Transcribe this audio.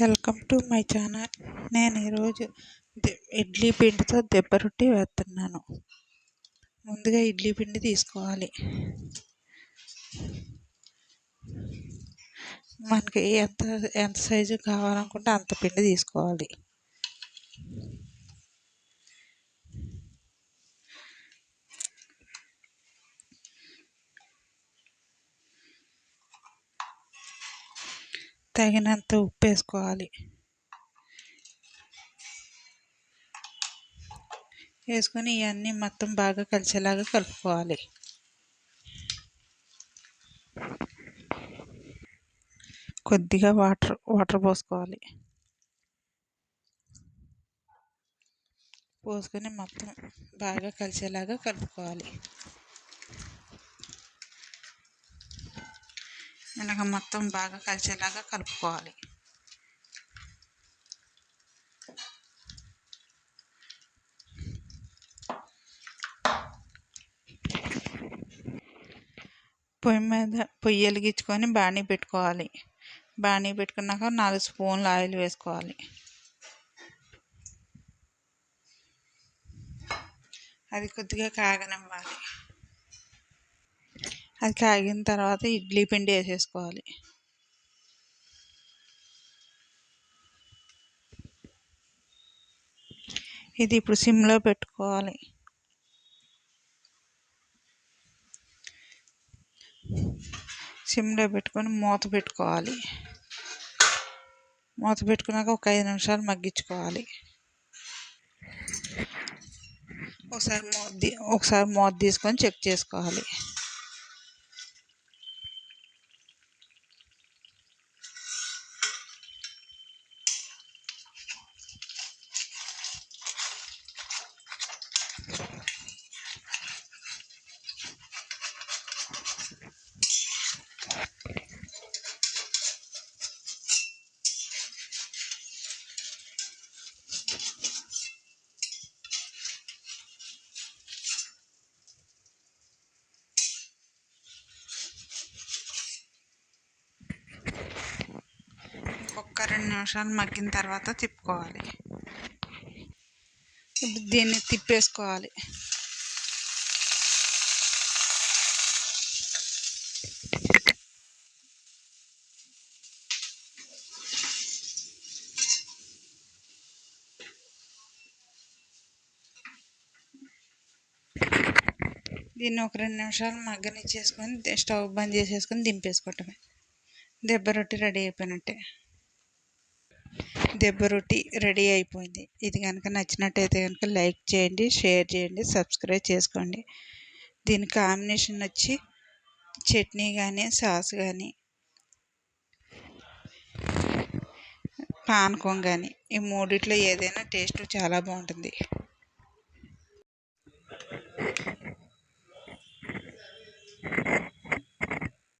Welcome to my channel. నేను ఈరోజు ఇడ్లీ పిండితో దెబ్బ రొట్టి వేస్తున్నాను. ముందుగా ఇడ్లీ పిండి తీసుకోవాలి. మనకి ఎంత ఎంత సైజు కావాలనుకుంటే అంత పిండి తీసుకోవాలి. తగినంత ఉప్పు వేసుకోవాలి. వేసుకొని ఇవన్నీ మొత్తం బాగా కలిసేలాగా కలుపుకోవాలి. కొద్దిగా వాటర్ వాటర్ పోసుకోవాలి. పోసుకొని మొత్తం బాగా కలిసేలాగా కలుపుకోవాలి. ఇలాగ మొత్తం బాగా కలిసేలాగా కలుపుకోవాలి. పొయ్యి మీద పొయ్యి వెలిగించుకొని బాణీ పెట్టుకోవాలి. బాణీ పెట్టుకున్నాక నాలుగు స్పూన్లు ఆయిల్ వేసుకోవాలి. అది కొద్దిగా కాగనివ్వాలి. అది కాగిన తర్వాత ఇడ్లీ పిండి వేసేసుకోవాలి. ఇది ఇప్పుడు సిమ్లో పెట్టుకోవాలి. సిమ్లో పెట్టుకొని మూత పెట్టుకోవాలి. మూత పెట్టుకున్నాక ఒక ఐదు నిమిషాలు మగ్గించుకోవాలి. ఒకసారి మూత ఒకసారి మూత తీసుకొని చెక్ చేసుకోవాలి. రెండు నిమిషాలు మగ్గిన తర్వాత తిప్పుకోవాలి. ఇప్పుడు దీన్ని తిప్పేసుకోవాలి. దీన్ని ఒక రెండు నిమిషాలు మగ్గనిచ్చేసుకొని స్టవ్ బంద్ చేసేసుకొని దింపేసుకోవటమే. దెబ్బ రొట్టి రెడీ అయిపోయినట్టే. దెబ్బ రొట్టి రెడీ అయిపోయింది. ఇది కనుక నచ్చినట్టయితే కనుక లైక్ చేయండి షేర్ చేయండి సబ్స్క్రైబ్ చేసుకోండి. దీని కాంబినేషన్ వచ్చి చట్నీ కానీ సాస్ కానీ పానకం కానీ ఈ మూడిట్లో ఏదైనా టేస్ట్ చాలా బాగుంటుంది.